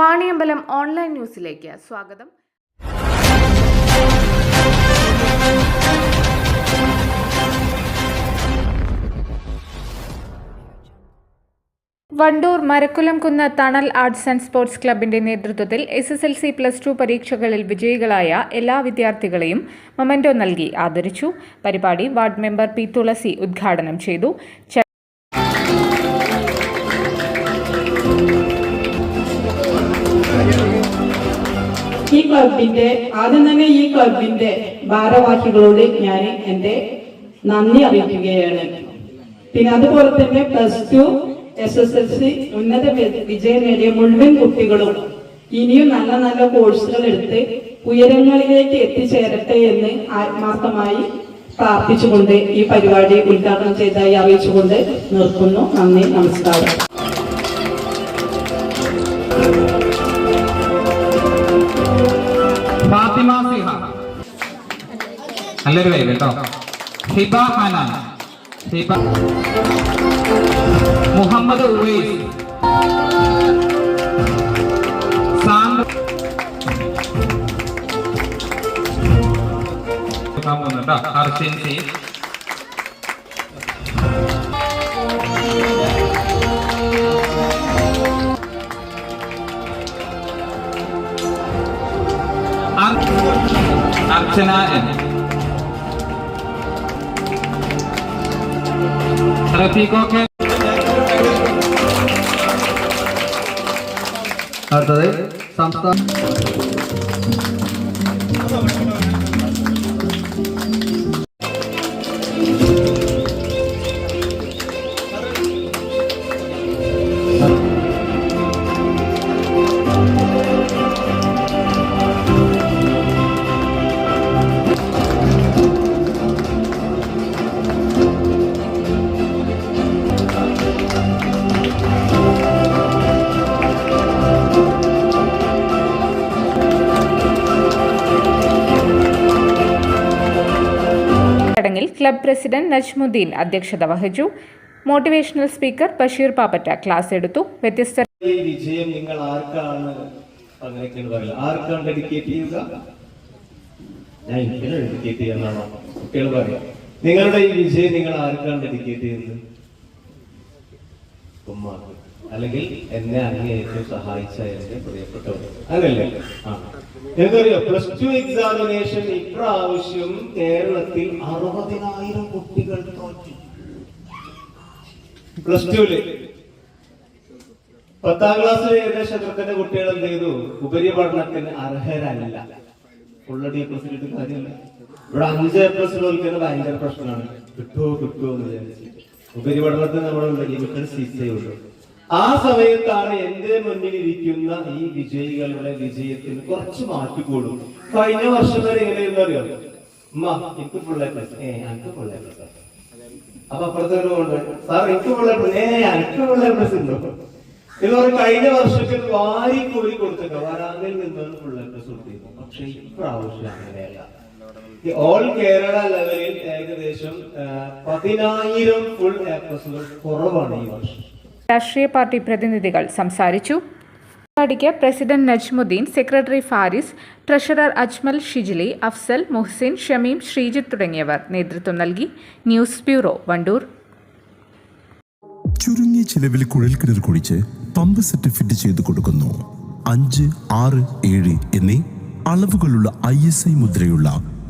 Vaniyambalam online ന്യൂസിലേക്ക് സ്വാഗതം. വണ്ടൂർ മരക്കുലം കുന്ന് തണൽ ആർട്സ് ആൻഡ് സ്പോർട്സ് ക്ലബിന്റെ നേതൃത്വത്തിൽ S S L C plus two പരീക്ഷകളിൽ വിജയികളായ എല്ലാ വിദ്യാർത്ഥികളെയും മൊമെന്റോ നൽകി ആദരിച്ചു. പരിപാടി വാർഡ് മെമ്പർ പി തുളസി ഉദ്ഘാടനം ചെയ്തു. ക്ലബിന്റെ ആദ്യം തന്നെ ഈ ക്ലബിന്റെ ഭാരവാഹികളോട് ഞാൻ എന്റെ നന്ദി അറിയിക്കുകയാണ്. പിന്നെ അതുപോലെ തന്നെ plus two S S L C ഉന്നത വിജയം നേടിയ മുഴുവൻ കുട്ടികളും ഇനിയും നല്ല നല്ല കോഴ്സുകൾ എടുത്ത് ഉയരങ്ങളിലേക്ക് എത്തിച്ചേരട്ടെ എന്ന് ആത്മാർത്ഥമായി പ്രാർത്ഥിച്ചുകൊണ്ട് ഈ പരിപാടി ഉദ്ഘാടനം ചെയ്തതായി അറിയിച്ചുകൊണ്ട് നിർത്തുന്നു. നന്ദി നമസ്കാരം. സിഹ നല്ലൊരു വൈബ് കേട്ടോ. ഹിബ ഹനാൻ. ഹിബ. മുഹമ്മദ് ഉവൈസ്. സാന്ദ്ര പോകുന്നുണ്ട് സി അർച്ചന എൻ റഫീഖോക്കെ അടുത്തത് സംസ്ഥാന ക്ലബ് പ്രസിഡന്റ് നജ്മുദ്ദീൻ അധ്യക്ഷത വഹിച്ചു. Motivational speaker Basheer Pappatta class എടുത്തു. വ്യത്യസ്ത വിജയം നിങ്ങൾ ആർക്കാണ് അങ്ങനെയൊക്കെയാണ് പറയുക ആർക്കാണ് ഡെഡിക്കേറ്റ് ചെയ്യുക? ഞാൻ എനിക്കാണ് ഡെഡിക്കേറ്റ് പറയാം. നിങ്ങളുടെ ഈ വിജയം നിങ്ങൾ ആർക്കാണ് ഡെഡിക്കേറ്റ് ചെയ്യുന്നത്? ഉമ്മാക്ക് അല്ലെങ്കിൽ എന്നെ അങ്ങേയറ്റം സഹായിച്ച എന്റെ പ്രിയപ്പെട്ടവർ. അങ്ങനല്ലേ? ആ. എന്തറിയോ പ്ലസ് ടു എക്സാമിനേഷൻ ഇപ്രാവശ്യം കേരളത്തിൽ അറുപതിനായിരം കുട്ടികൾ തോറ്റി. പ്ലസ് ടുവിൽ പത്താം ക്ലാസ് ഏകദേശം എത്രത്തിന്റെ കുട്ടികൾ എന്ത് ചെയ്തു? ഉപരിപഠനത്തിന് അർഹരല്ല. ഫുള്ള് ഡി പ്ലസ് കിട്ടുന്ന കാര്യമല്ല. ഇവിടെ അഞ്ച് എ പ്ലസ് ഭയങ്കര പ്രശ്നമാണ്. കിട്ടുമോ കിട്ടുമോ എന്ന് വിചാരിച്ച് ഉപരിപഠനത്തിന് നമ്മൾ ലിമിറ്റഡ് സീറ്റേ ഉള്ളൂ. ആ സമയത്താണ് എന്റെ മുന്നിൽ ഇരിക്കുന്ന ഈ വിജയികളുടെ വിജയത്തിന് കുറച്ച് മാറ്റിക്കൂടും കഴിഞ്ഞ വർഷം വരെ എങ്ങനെയെന്ന് അറിയാം? ഉമ്മ എനിക്ക് പ്ലസ് ഏ എനിക്ക് എ പ്ലസ് അപ്പൊ അപ്പുറത്തെ ഒരു കൊണ്ട് സാർ എനിക്ക് ഫുൾ പ്ലസ് ഏ എനിക്ക് ഫുൾ പ്ലസ് ഉണ്ടോ? ഇത് പറഞ്ഞ് കഴിഞ്ഞ വർഷത്തിൽ വാരി കൂടി കൊടുത്തേക്ക വരാതിൽ നിന്നാണ് എ പ്ലസ് പക്ഷെ ഇപ്രാവശ്യം അങ്ങനെയല്ല. ഓൾ കേരള ലെവലിൽ ഏകദേശം പതിനായിരം ഫുൾ കുറവാണ് ഈ വർഷം. രാഷ്ട്രീയ പാർട്ടി പ്രതിനിധികൾ സംസാരിച്ചു. പരിപാടിക്ക് president Najmuddin secretary Faris treasurer Ajmal Shijili Afsal Muhsin Shameem Sreejith തുടങ്ങിയവർ നേതൃത്വം നൽകി. News bureau Wandoor. ചുരുങ്ങിയ ചിലവിൽ കുഴൽക്കിണർ കുഴിച്ച് പമ്പ് സെറ്റ് ഫിറ്റ് ചെയ്ത് കൊടുക്കുന്നു. അഞ്ച് ആറ് ഏഴ് എന്നീ അളവുകളുള്ള I S I മുദ്രയുള്ള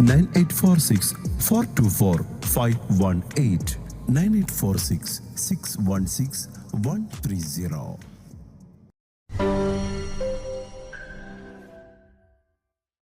Nine eight four six four two four five one eight nine eight four six six one six one three zero